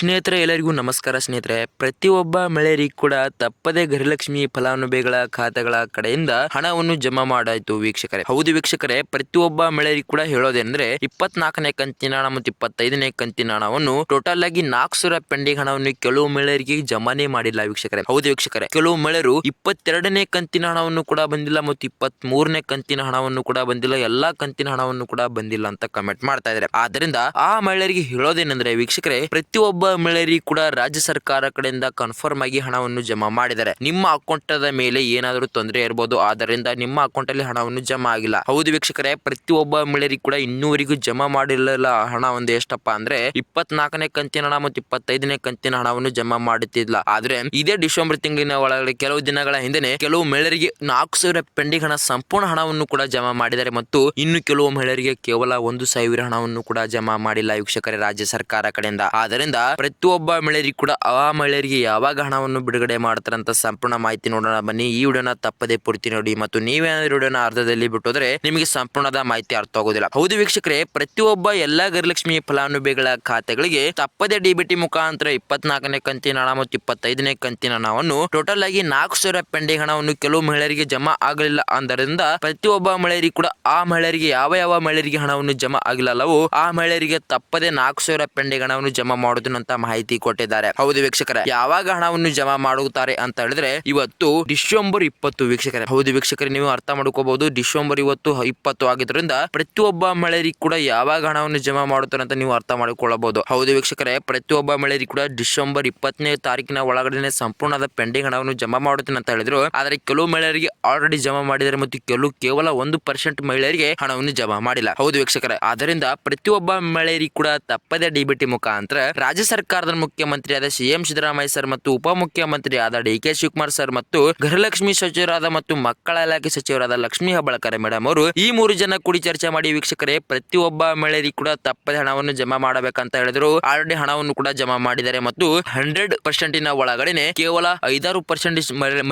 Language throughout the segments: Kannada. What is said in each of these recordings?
ಸ್ನೇಹಿತರೆ, ಎಲ್ಲರಿಗೂ ನಮಸ್ಕಾರ ಸ್ನೇಹಿತರೆ. ಪ್ರತಿಯೊಬ್ಬ ಮಹಿಳೆಯರಿಗೂ ಕೂಡ ತಪ್ಪದೆ ಗೃಹಲಕ್ಷ್ಮಿ ಫಲಾನುಭವಿಗಳ ಖಾತೆಗಳ ಕಡೆಯಿಂದ ಹಣವನ್ನು ಜಮಾ ಮಾಡಾಯಿತು ವೀಕ್ಷಕರೇ. ಹೌದು ವೀಕ್ಷಕರೇ, ಪ್ರತಿಯೊಬ್ಬ ಮಹಿಳೆಯರಿಗೂ ಕೂಡ ಹೇಳೋದೇನೆಂದ್ರೆ, ಇಪ್ಪತ್ನಾಲ್ಕನೇ ಕಂತಿನ ಹಣ ಮತ್ತು ಇಪ್ಪತ್ತೈದನೇ ಕಂತಿನ ಹಣವನ್ನು ಟೋಟಲ್ ಆಗಿ ನಾಲ್ಕು ಸಾವಿರ ಪೆಂಡಿಂಗ್ ಹಣವನ್ನು ಕೆಲವು ಮಹಿಳೆಯರಿಗೆ ಜಮಾನೇ ಮಾಡಿಲ್ಲ ವೀಕ್ಷಕರೇ. ಹೌದು ವೀಕ್ಷಕರೇ, ಕೆಲವು ಮಹಿಳೆಯರು ಇಪ್ಪತ್ತೆರಡನೇ ಕಂತಿನ ಹಣವನ್ನು ಕೂಡ ಬಂದಿಲ್ಲ ಮತ್ತು ಇಪ್ಪತ್ತ್ ಮೂರನೇ ಕಂತಿನ ಹಣವನ್ನು ಕೂಡ ಬಂದಿಲ್ಲ, ಎಲ್ಲಾ ಕಂತಿನ ಹಣವನ್ನು ಕೂಡ ಬಂದಿಲ್ಲ ಅಂತ ಕಮೆಂಟ್ ಮಾಡ್ತಾ ಇದ್ದಾರೆ. ಆದ್ದರಿಂದ ಆ ಮಹಿಳೆಯರಿಗೆ ಹೇಳೋದೇನೆಂದ್ರೆ ವೀಕ್ಷಕರೇ, ಪ್ರತಿಯೊಬ್ಬ ಮಹಿಳೆಯರಿಗೆ ಕೂಡ ರಾಜ್ಯ ಸರ್ಕಾರ ಕಡೆಯಿಂದ ಕನ್ಫರ್ಮ್ ಆಗಿ ಹಣವನ್ನು ಜಮಾ ಮಾಡಿದ್ದಾರೆ. ನಿಮ್ಮ ಅಕೌಂಟ್ ಮೇಲೆ ಏನಾದರೂ ತೊಂದರೆ ಇರಬಹುದು ಆದ್ದರಿಂದ ನಿಮ್ಮ ಅಕೌಂಟ್ ಅಲ್ಲಿ ಹಣವನ್ನು ಜಮಾ ಆಗಿಲ್ಲ. ಹೌದು ವೀಕ್ಷಕರೇ, ಪ್ರತಿಯೊಬ್ಬ ಮಹಿಳೆಯರಿಗೆ ಕೂಡ ಇನ್ನೂವರೆಗೂ ಜಮಾ ಮಾಡಿರಲಿಲ್ಲ ಹಣ ಒಂದು ಎಷ್ಟಪ್ಪ ಅಂದ್ರೆ, ಇಪ್ಪತ್ನಾಲ್ಕನೇ ಕಂತಿನ ಹಣ ಮತ್ತು ಇಪ್ಪತ್ತೈದನೇ ಕಂತಿನ ಹಣವನ್ನು ಜಮಾ ಮಾಡುತ್ತಿಲ್ಲ ಆದ್ರೆ, ಇದೇ ಡಿಸೆಂಬರ್ ತಿಂಗಳಿನ ಒಳಗಡೆ ಕೆಲವು ದಿನಗಳ ಹಿಂದೆ ಕೆಲವು ಮಹಿಳೆಯರಿಗೆ ನಾಲ್ಕು ಸಾವಿರ ಪೆಂಡಿಂಗ್ ಹಣ ಸಂಪೂರ್ಣ ಹಣವನ್ನು ಕೂಡ ಜಮಾ ಮಾಡಿದ್ದಾರೆ ಮತ್ತು ಇನ್ನು ಕೆಲವು ಮಹಿಳೆಯರಿಗೆ ಕೇವಲ ಒಂದು ಸಾವಿರ ಹಣವನ್ನು ಕೂಡ ಜಮಾ ಮಾಡಿಲ್ಲ ವೀಕ್ಷಕರೇ ರಾಜ್ಯ ಸರ್ಕಾರ ಕಡೆಯಿಂದ. ಆದ್ದರಿಂದ ಪ್ರತಿಯೊಬ್ಬ ಮಹಿಳೆಯರಿಗೆ ಕೂಡ ಆ ಮಹಿಳೆಯರಿಗೆ ಯಾವಾಗ ಹಣವನ್ನು ಬಿಡುಗಡೆ ಮಾಡ್ತಾರೆ ಅಂತ ಸಂಪೂರ್ಣ ಮಾಹಿತಿ ನೋಡೋಣ. ಬನ್ನಿ, ಈ ವಿಡಿಯೋನ ತಪ್ಪದೆ ಪೂರ್ತಿ ನೋಡಿ ಮತ್ತು ನೀವೇನಾದ್ರೂ ವಿಡಿಯೋನ ಅರ್ಧದಲ್ಲಿ ಬಿಟ್ಟೋದ್ರೆ ನಿಮಗೆ ಸಂಪೂರ್ಣದ ಮಾಹಿತಿ ಅರ್ಥ ಆಗೋದಿಲ್ಲ. ಹೌದು ವೀಕ್ಷಕರೇ ಪ್ರತಿಯೊಬ್ಬ ಎಲ್ಲಾ ಗೃಹಲಕ್ಷ್ಮಿ ಫಲಾನುಭವಿಗಳ ಖಾತೆಗಳಿಗೆ ತಪ್ಪದೆ ಡಿಬಿಟಿ ಮುಖಾಂತರ ಇಪ್ಪತ್ನಾಲ್ಕನೇ ಕಂತಿನ ಹಣ ಮತ್ತು ಇಪ್ಪತ್ತೈದನೇ ಕಂತಿನ ಹಣವನ್ನು ಟೋಟಲ್ ಆಗಿ ನಾಲ್ಕು ಸಾವಿರ ಪೆಂಡಿಂಗ್ ಹಣವನ್ನು ಕೆಲವು ಮಹಿಳೆಯರಿಗೆ ಜಮಾ ಆಗಲಿಲ್ಲ ಆದ್ದರಿಂದ ಪ್ರತಿಯೊಬ್ಬ ಮಹಿಳೆಯರಿಗೆ ಕೂಡ ಆ ಮಹಿಳೆಯರಿಗೆ, ಯಾವ ಯಾವ ಮಹಿಳೆಯರಿಗೆ ಹಣವನ್ನು ಜಮಾ ಆಗಿಲ್ಲವೋ ಆ ಮಹಿಳೆಯರಿಗೆ ತಪ್ಪದೆ ನಾಲ್ಕು ಸಾವಿರ ಪೆಂಡಿಂಗ್ ಹಣವನ್ನು ಜಮಾ ಮಾಡುವುದು ಅಂತ ಮಾಹಿತಿ ಕೊಟ್ಟಿದ್ದಾರೆ. ಹೌದು ವೀಕ್ಷಕರೇ, ಯಾವಾಗ ಹಣವನ್ನು ಜಮಾ ಮಾಡುತ್ತಾರೆ ಅಂತ ಹೇಳಿದ್ರೆ ಇವತ್ತು ಡಿಸೆಂಬರ್ ಇಪ್ಪತ್ತು ವೀಕ್ಷಕರೇ. ಹೌದು ವೀಕ್ಷಕರೇ, ನೀವು ಅರ್ಥ ಮಾಡ್ಕೋಬಹುದು, ಡಿಸೆಂಬರ್ ಇವತ್ತು ಇಪ್ಪತ್ತು ಆಗಿದ್ರಿಂದ ಪ್ರತಿಯೊಬ್ಬ ಮಹಿಳೆಯರಿಗೆ ಕೂಡ ಯಾವಾಗ ಹಣವನ್ನು ಜಮಾ ಮಾಡುತ್ತಾರೆ ಅಂತ ನೀವು ಅರ್ಥ ಮಾಡಿಕೊಳ್ಳಬಹುದು. ಹೌದು ವೀಕ್ಷಕರೇ, ಪ್ರತಿಯೊಬ್ಬ ಮಹಿಳೆಯರಿಗೆ ಕೂಡ ಡಿಸೆಂಬರ್ ಇಪ್ಪತ್ತನೇ ತಾರೀಕಿನ ಒಳಗಡೆ ಸಂಪೂರ್ಣದ ಪೆಂಡಿಂಗ್ ಹಣವನ್ನು ಜಮಾ ಮಾಡುತ್ತೇನೆ ಅಂತ ಹೇಳಿದ್ರು. ಆದರೆ ಕೆಲವು ಮಹಿಳೆಯರಿಗೆ ಆಲ್ರೆಡಿ ಜಮಾ ಮಾಡಿದರೆ ಮತ್ತು ಕೆಲವು ಕೇವಲ ಒಂದು ಪರ್ಸೆಂಟ್ ಮಹಿಳೆಯರಿಗೆ ಹಣವನ್ನು ಜಮಾ ಮಾಡಿಲ್ಲ. ಹೌದು ವೀಕ್ಷಕರೇ, ಆದ್ದರಿಂದ ಪ್ರತಿಯೊಬ್ಬ ಮಹಿಳೆಯರಿಗೆ ಕೂಡ ತಪ್ಪದೆ ಡಿಬಿಟಿ ಮುಖಾಂತರ ರಾಜ್ಯ ಸರ್ಕಾರದ ಮುಖ್ಯಮಂತ್ರಿಯಾದ ಸಿಎಂ ಸಿದ್ದರಾಮಯ್ಯ ಸರ್ ಮತ್ತು ಉಪಮುಖ್ಯಮಂತ್ರಿಯಾದ ಡಿ ಕೆ ಶಿವಕುಮಾರ್ ಸರ್ ಮತ್ತು ಗೃಹಲಕ್ಷ್ಮಿ ಸಚಿವರಾದ ಮತ್ತು ಮಕ್ಕಳ ಇಲಾಖೆ ಸಚಿವರಾದ ಲಕ್ಷ್ಮೀ ಹೆಬ್ಬಾಳ್ಕರ್ ಮೇಡಮ್ ಅವರು ಈ ಮೂರು ಜನ ಕೂಡಿ ಚರ್ಚೆ ಮಾಡಿ ವೀಕ್ಷಕರೇ, ಪ್ರತಿಯೊಬ್ಬ ಮಹಿಳೆಯರಿಗೆ ಕೂಡ ತಪ್ಪದೆ ಹಣವನ್ನು ಜಮಾ ಮಾಡಬೇಕಂತ ಹೇಳಿದ್ರು. ಆಲ್ರೆಡಿ ಹಣವನ್ನು ಕೂಡ ಜಮಾ ಮಾಡಿದ್ದಾರೆ ಮತ್ತು ಹಂಡ್ರೆಡ್ ಪರ್ಸೆಂಟಿನ ಒಳಗಡೆನೆ ಕೇವಲ ಐದಾರು ಪರ್ಸೆಂಟ್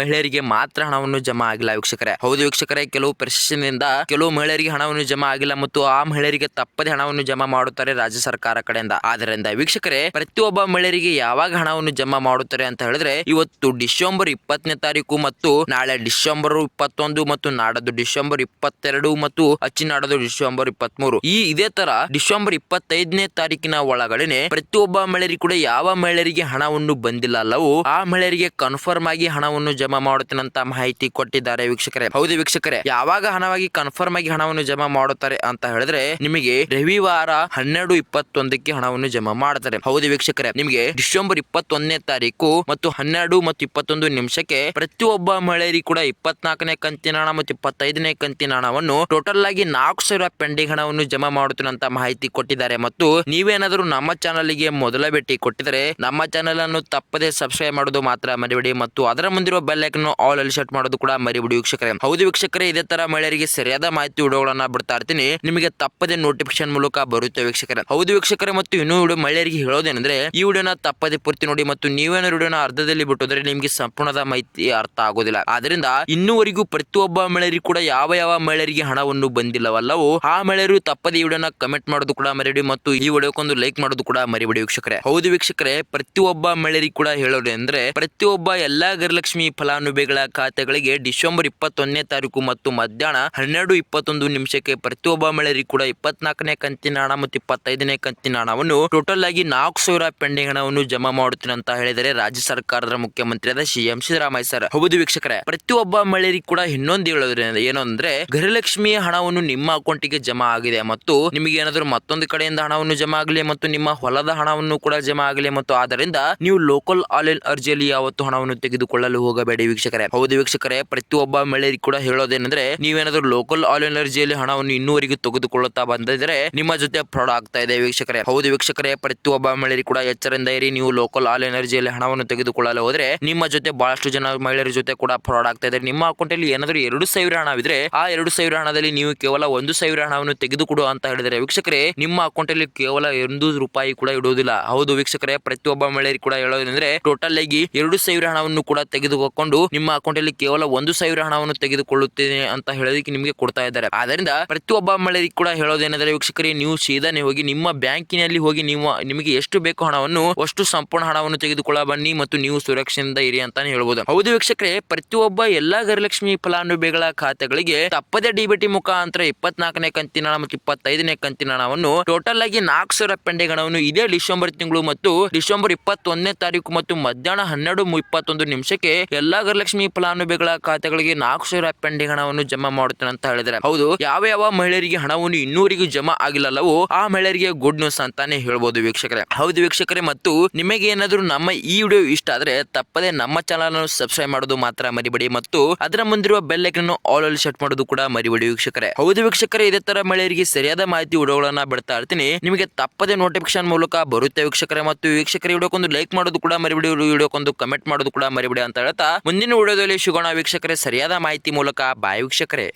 ಮಹಿಳೆಯರಿಗೆ ಮಾತ್ರ ಹಣವನ್ನು ಜಮಾ ಆಗಿಲ್ಲ ವೀಕ್ಷಕರೇ. ಹೌದು ವೀಕ್ಷಕರೇ, ಕೆಲವು ಪ್ರಶಸ್ತಿನಿಂದ ಕೆಲವು ಮಹಿಳೆಯರಿಗೆ ಹಣವನ್ನು ಜಮಾ ಆಗಿಲ್ಲ ಮತ್ತು ಆ ಮಹಿಳೆಯರಿಗೆ ತಪ್ಪದೆ ಹಣವನ್ನು ಜಮಾ ಮಾಡುತ್ತಾರೆ ರಾಜ್ಯ ಸರ್ಕಾರ ಕಡೆಯಿಂದ. ಆದ್ದರಿಂದ ವೀಕ್ಷಕರೇ ಪ್ರತಿಯೊಬ್ಬ ಮಹಿಳೆಯರಿಗೆ ಯಾವಾಗ ಹಣವನ್ನು ಜಮಾ ಮಾಡುತ್ತಾರೆ ಅಂತ ಹೇಳಿದ್ರೆ, ಇವತ್ತು ಡಿಸೆಂಬರ್ ಇಪ್ಪತ್ತನೇ ತಾರೀಕು ಮತ್ತು ನಾಳೆ ಡಿಸೆಂಬರ್ ಇಪ್ಪತ್ತೊಂದು ಮತ್ತು ನಾಡದು ಡಿಸೆಂಬರ್ ಇಪ್ಪತ್ತೆರಡು ಮತ್ತು ಅಚ್ಚಿನಾಡದು ಡಿಸೆಂಬರ್ ಇಪ್ಪತ್ಮೂರು. ಈ ಇದೇ ತರ ಡಿಸೆಂಬರ್ ಇಪ್ಪತ್ತೈದನೇ ತಾರೀಕಿನ ಒಳಗಡೆನೆ ಪ್ರತಿಯೊಬ್ಬ ಮಹಿಳೆಯರಿಗೆ ಕೂಡ ಯಾವ ಮಹಿಳೆಯರಿಗೆ ಹಣವನ್ನು ಬಂದಿಲ್ಲ ಅಲ್ಲವೋ, ಆ ಮಹಿಳೆಯರಿಗೆ ಕನ್ಫರ್ಮ್ ಆಗಿ ಹಣವನ್ನು ಜಮಾ ಮಾಡುತ್ತೇನೆ ಅಂತ ಮಾಹಿತಿ ಕೊಟ್ಟಿದ್ದಾರೆ ವೀಕ್ಷಕರೇ. ಹೌದು ವೀಕ್ಷಕರೇ, ಯಾವಾಗ ಹಣವಾಗಿ ಕನ್ಫರ್ಮ್ ಆಗಿ ಹಣವನ್ನು ಜಮಾ ಮಾಡುತ್ತಾರೆ ಅಂತ ಹೇಳಿದ್ರೆ, ನಿಮಗೆ ರವಿವಾರ ಹನ್ನೆರಡು ಇಪ್ಪತ್ತೊಂದಕ್ಕೆ ಹಣವನ್ನು ಜಮಾ ಮಾಡ್ತಾರೆ ಹೌದು ವೀಕ್ಷಕರೇ ನಿಮಗೆ ಡಿಸೆಂಬರ್ ಇಪ್ಪತ್ತೊಂದನೇ ತಾರೀಕು ಮತ್ತು ಹನ್ನೆರಡು ಮತ್ತು ಇಪ್ಪತ್ತೊಂದು ನಿಮಿಷಕ್ಕೆ ಪ್ರತಿಯೊಬ್ಬ ಮಹಿಳೆಯರಿಗೆ ಕೂಡ ಇಪ್ಪತ್ನಾಲ್ಕನೇ ಕಂತಿನ ಹಣ ಮತ್ತು ಇಪ್ಪತ್ತೈದನೇ ಕಂತಿನ ಹಣವನ್ನು ಟೋಟಲ್ ಆಗಿ ನಾಲ್ಕು ಸಾವಿರ ಪೆಂಡಿಂಗ್ ಹಣವನ್ನು ಜಮಾ ಮಾಡುತ್ತೇನೆ ಮಾಹಿತಿ ಕೊಟ್ಟಿದ್ದಾರೆ. ಮತ್ತು ನೀವೇನಾದರೂ ನಮ್ಮ ಚಾನಲ್ಗೆ ಮೊದಲ ಭೇಟಿ ಕೊಟ್ಟಿದ್ರೆ ನಮ್ಮ ಚಾನಲ್ ಅನ್ನು ತಪ್ಪದೆ ಸಬ್ಸ್ಕ್ರೈಬ್ ಮಾಡೋದು ಮಾತ್ರ ಮರಿಬೇಡಿ ಮತ್ತು ಅದರ ಮುಂದಿರುವ ಬೆಲ್ ಐಕನ್ ಆಲ್ ಅಲ್ಲಿ ಸೆಟ್ ಮಾಡೋದು ಕೂಡ ಮರಿಬಿಡಿ ವೀಕ್ಷಕರೇ. ಹೌದು ವೀಕ್ಷಕರೇ, ಇದೇ ತರ ಮಹಿಳೆಯರಿಗೆ ಸರಿಯಾದ ಮಾಹಿತಿ ವಿಡಿಯೋಗಳನ್ನ ಬಿಡ್ತಾ ಇರ್ತೀನಿ. ನಿಮಗೆ ತಪ್ಪದೆ ನೋಟಿಫಿಕೇಶನ್ ಮೂಲಕ ಬರುತ್ತೆ ವೀಕ್ಷಕರೇ. ಹೌದು ವೀಕ್ಷಕರೇ, ಮತ್ತು ಇನ್ನೂ ಮಹಿಳೆಯರಿಗೆ ಹೇಳೋದೇನೆಂದ್ರೆ ಈ ವಿಡಿಯೋನ ತಪ್ಪದೆ ಪೂರ್ತಿ ನೋಡಿ ಮತ್ತು ನೀವೇನೋ ವಿಡಿಯೋನ ಅರ್ಧದಲ್ಲಿ ಬಿಟ್ಟೋದ್ರೆ ನಿಮಗೆ ಸಂಪೂರ್ಣದ ಮಾಹಿತಿ ಅರ್ಥ ಆಗೋದಿಲ್ಲ. ಆದ್ರಿಂದ ಇನ್ನೂವರೆಗೂ ಪ್ರತಿಯೊಬ್ಬ ಮಹಿಳೆಯರಿಗೆ ಕೂಡ ಯಾವ ಯಾವ ಮಹಿಳೆಯರಿಗೆ ಹಣವನ್ನು ಬಂದಿಲ್ಲವಲ್ಲವೋ ಆ ಮಹಿಳೆಯರು ತಪ್ಪದೆ ಈ ವಿಡಿಯೋನ ಕಮೆಂಟ್ ಮಾಡೋದು ಕೂಡ ಮರಿಬೇಡಿ ಮತ್ತು ಈ ವಿಡಿಯೋಕ್ಕೊಂದು ಲೈಕ್ ಮಾಡೋದು ಕೂಡ ಮರಿಬೇಡಿ ವೀಕ್ಷಕರೇ. ಹೌದು ವೀಕ್ಷಕರೇ, ಪ್ರತಿಯೊಬ್ಬ ಮಹಿಳೆಯರಿಗೆ ಕೂಡ ಹೇಳೋದು ಅಂದ್ರೆ ಪ್ರತಿಯೊಬ್ಬ ಎಲ್ಲಾ ಗೃಹಲಕ್ಷ್ಮಿ ಫಲಾನುಭವಿಗಳ ಖಾತೆಗಳಿಗೆ ಡಿಸೆಂಬರ್ ಇಪ್ಪತ್ತೊಂದನೇ ತಾರೀಕು ಮತ್ತು ಮಧ್ಯಾಹ್ನ ಹನ್ನೆರಡು ಇಪ್ಪತ್ತೊಂದು ನಿಮಿಷಕ್ಕೆ ಪ್ರತಿಯೊಬ್ಬ ಮಹಿಳೆಯರಿಗೆ ಕೂಡ ಇಪ್ಪತ್ನಾಲ್ಕನೇ ಕಂತಿನ ಹಣ ಮತ್ತು ಇಪ್ಪತ್ತೈದನೇ ಕಂತಿನ ಹಣವನ್ನು ಟೋಟಲ್ ಆಗಿ ನಾಲ್ಕು ಸಾವಿರ ಪೆಂಡಿಂಗ್ ಹಣವನ್ನು ಜಮಾ ಮಾಡುತ್ತೇನೆ ಅಂತ ಹೇಳಿದರೆ ರಾಜ್ಯ ಸರ್ಕಾರದ ಮುಖ್ಯಮಂತ್ರಿಯಾದ ಸಿಎಂ ಸಿದ್ದರಾಮಯ್ಯ ಸರ್. ಹೌದು ವೀಕ್ಷಕರೇ, ಪ್ರತಿಯೊಬ್ಬ ಮಹಿಳೆಯರಿಗೆ ಕೂಡ ಇನ್ನೊಂದು ಹೇಳೋದ್ರಿಂದ ಏನು ಅಂದ್ರೆ, ಗೃಹಲಕ್ಷ್ಮಿಯ ಹಣವನ್ನು ನಿಮ್ಮ ಅಕೌಂಟಿಗೆ ಜಮಾ ಆಗಿದೆ ಮತ್ತು ನಿಮಗೆ ಏನಾದರೂ ಮತ್ತೊಂದು ಕಡೆಯಿಂದ ಹಣವನ್ನು ಜಮಾ ಆಗಲಿ ಮತ್ತು ನಿಮ್ಮ ಹೊಲದ ಹಣವನ್ನು ಕೂಡ ಜಮಾ ಆಗಲಿ ಮತ್ತು ಆದ್ದರಿಂದ ನೀವು ಲೋಕಲ್ ಆನ್ಲೈನ್ ಅರ್ಜಿಯಲ್ಲಿ ಯಾವತ್ತು ಹಣವನ್ನು ತೆಗೆದುಕೊಳ್ಳಲು ಹೋಗಬೇಡಿ ವೀಕ್ಷಕರೇ. ಹೌದು ವೀಕ್ಷಕರೇ, ಪ್ರತಿಯೊಬ್ಬ ಮಹಿಳೆಯರಿಗೆ ಕೂಡ ಹೇಳೋದೇನೆಂದ್ರೆ ನೀವೇನಾದ್ರೂ ಲೋಕಲ್ ಆನ್ಲೈನ್ ಅರ್ಜಿಯಲ್ಲಿ ಹಣವನ್ನು ಇನ್ನೂವರೆಗೂ ತೆಗೆದುಕೊಳ್ಳುತ್ತಾ ಬಂದಿದ್ರೆ ನಿಮ್ಮ ಜೊತೆ ಫ್ರಾಡ್ ಆಗ್ತಾ ಇದೆ ವೀಕ್ಷಕರೇ. ಹೌದು ವೀಕ್ಷಕರೇ, ಪ್ರತಿಯೊಬ್ಬ ಮಹಿಳೆಯರಿಗೆ ಕೂಡ ಎಚ್ಚರಿಂದ ಇರಿ. ನೀವು ಲೋಕಲ್ ಆಲ್ ಎನರ್ಜಿಯಲ್ಲಿ ಹಣವನ್ನು ತೆಗೆದುಕೊಳ್ಳಲು ಹೋದ್ರೆ ನಿಮ್ಮ ಜೊತೆ ಬಹಳಷ್ಟು ಜನ ಮಹಿಳೆಯರ ಜೊತೆ ಕೂಡ ಫ್ರಾಡ್ ಆಗ್ತಾ ಇದ್ದಾರೆ. ನಿಮ್ಮ ಅಕೌಂಟ್ ಅಲ್ಲಿ ಏನಾದರೂ ಎರಡು ಸಾವಿರ ಹಣವಿದ್ರೆ ಆ ಎರಡು ಸಾವಿರ ಹಣದಲ್ಲಿ ನೀವು ಕೇವಲ ಒಂದು ಸಾವಿರ ಹಣವನ್ನು ತೆಗೆದುಕೊಡು ಅಂತ ಹೇಳಿದರೆ ವೀಕ್ಷಕರೇ, ನಿಮ್ಮ ಅಕೌಂಟ್ ಅಲ್ಲಿ ಕೇವಲ ಒಂದು ರೂಪಾಯಿ ಕೂಡ ಇಡುವುದಿಲ್ಲ. ಹೌದು ವೀಕ್ಷಕರೇ, ಪ್ರತಿಯೊಬ್ಬ ಮಹಿಳೆಯರು ಕೂಡ ಹೇಳೋದಂದ್ರೆ ಟೋಟಲ್ ಆಗಿ ಎರಡು ಸಾವಿರ ಹಣವನ್ನು ಕೂಡ ತೆಗೆದುಕೊಂಡು ನಿಮ್ಮ ಅಕೌಂಟ್ ಅಲ್ಲಿ ಕೇವಲ ಒಂದು ಸಾವಿರ ಹಣವನ್ನು ತೆಗೆದುಕೊಳ್ಳುತ್ತೇನೆ ಅಂತ ಹೇಳೋದಕ್ಕೆ ನಿಮಗೆ ಕೊಡ್ತಾ ಇದ್ದಾರೆ. ಆದ್ದರಿಂದ ಪ್ರತಿಯೊಬ್ಬ ಮಹಿಳೆಯರಿಗೆ ಕೂಡ ಹೇಳೋದೇನೆಂದರೆ ವೀಕ್ಷಕರೇ, ನೀವು ಸೀದಾನೆ ಹೋಗಿ ನಿಮ್ಮ ಬ್ಯಾಂಕಿನಲ್ಲಿ ಹೋಗಿ ನೀವು ನಿಮಗೆ ಎಷ್ಟು ಬೇಕು ತಾರೀಕು ಹಣವನ್ನು ಅಷ್ಟು ಸಂಪೂರ್ಣ ಹಣವನ್ನು ತೆಗೆದುಕೊಳ್ಳ ಬನ್ನಿ ಮತ್ತು ನೀವು ಸುರಕ್ಷೆಯಿಂದ ಇರಿ ಅಂತಾನೆ ಹೇಳ್ಬೋದು. ಹೌದು ವೀಕ್ಷಕರೇ, ಪ್ರತಿಯೊಬ್ಬ ಎಲ್ಲಾ ಗರಲಕ್ಷ್ಮಿ ಫಲಾನುಭವಿಗಳ ಖಾತೆಗಳಿಗೆ ತಪ್ಪದೆ ಡಿಬಿಟಿ ಮುಖಾಂತರ ಇಪ್ಪತ್ನಾಲ್ಕನೇ ಕಂತಿನ ಹಣ ಮತ್ತು ಇಪ್ಪತ್ತೈದನೇ ಕಂತಿನ ಹಣವನ್ನು ಟೋಟಲ್ ಆಗಿ ನಾಲ್ಕು ಸಾವಿರ ಪೆಂಡಿಂಗ್ ಹಣವನ್ನು ಇದೇ ಡಿಸೆಂಬರ್ ತಿಂಗಳು ಮತ್ತು ಡಿಸೆಂಬರ್ ಇಪ್ಪತ್ತೊಂದನೇ ತಾರೀಕು ಮತ್ತು ಮಧ್ಯಾಹ್ನ ಹನ್ನೆರಡು ಇಪ್ಪತ್ತೊಂದು ನಿಮಿಷಕ್ಕೆ ಎಲ್ಲಾ ಗರಲಕ್ಷ್ಮಿ ಫಲಾನುಭವಿಗಳ ಖಾತೆಗಳಿಗೆ ನಾಲ್ಕು ಸಾವಿರ ಪೆಂಡಿಂಗ್ ಹಣವನ್ನು ಜಮಾ ಮಾಡುತ್ತೇನೆ ಅಂತ ಹೇಳಿದ್ರೆ ಹೌದು, ಯಾವ ಯಾವ ಮಹಿಳೆಯರಿಗೆ ಹಣವನ್ನು ಇನ್ನೂರಿಗೂ ಜಮಾ ಆಗಿಲ್ಲವೋ ಆ ಮಹಿಳೆಯರಿಗೆ ಗುಡ್ ನ್ಯೂಸ್ ಅಂತಾನೆ ಹೇಳ್ಬೋದು ವೀಕ್ಷಕರೇ. ಹೌದು ವೀಕ್ಷಕರೇ, ಮತ್ತು ನಿಮಗೆ ಏನಾದರೂ ನಮ್ಮ ಈ ವಿಡಿಯೋ ಇಷ್ಟ ಆದರೆ ತಪ್ಪದೆ ನಮ್ಮ ಚಾನಲ್ ಅನ್ನು ಸಬ್ಸ್ಕ್ರೈಬ್ ಮಾಡೋದು ಮಾತ್ರ ಮರಿಬೇಡಿ, ಮತ್ತು ಅದರ ಮುಂದಿರುವ ಬೆಲ್ ಐಕನ್ ಆಲ್ ಅಲ್ಲಿ ಸೆಟ್ ಮಾಡೋದು ಕೂಡ ಮರಿಬೇಡಿ ವೀಕ್ಷಕರೇ. ಹೌದು ವೀಕ್ಷಕರೇ, ಇದೇ ತರ ಮಹಿಳೆಯರಿಗೆ ಸರಿಯಾದ ಮಾಹಿತಿ ವಿಡಿಯೋಗಳನ್ನ ಬಿಡ್ತಾ ಇರ್ತೀನಿ. ನಿಮಗೆ ತಪ್ಪದೆ ನೋಟಿಫಿಕೇಶನ್ ಮೂಲಕ ಬರುತ್ತೆ ವೀಕ್ಷಕರೇ, ಮತ್ತು ವೀಕ್ಷಕರ ವಿಡಿಯೋಕ್ಕೊಂದು ಲೈಕ್ ಮಾಡೋದು ಕೂಡ ಮರಿಬೇಡಿ ವಿಡಿಯೋಕ್ಕೊಂದು ಕಮೆಂಟ್ ಮಾಡೋದು ಕೂಡ ಮರಿಬೇಡಿ ಅಂತ ಹೇಳ್ತಾ ಮುಂದಿನ ವಿಡಿಯೋದಲ್ಲಿ ಸಿಗೋಣ ವೀಕ್ಷಕರೇ. ಸರಿಯಾದ ಮಾಹಿತಿ ಮೂಲಕ ಬಾಯ್ ವೀಕ್ಷಕರೇ.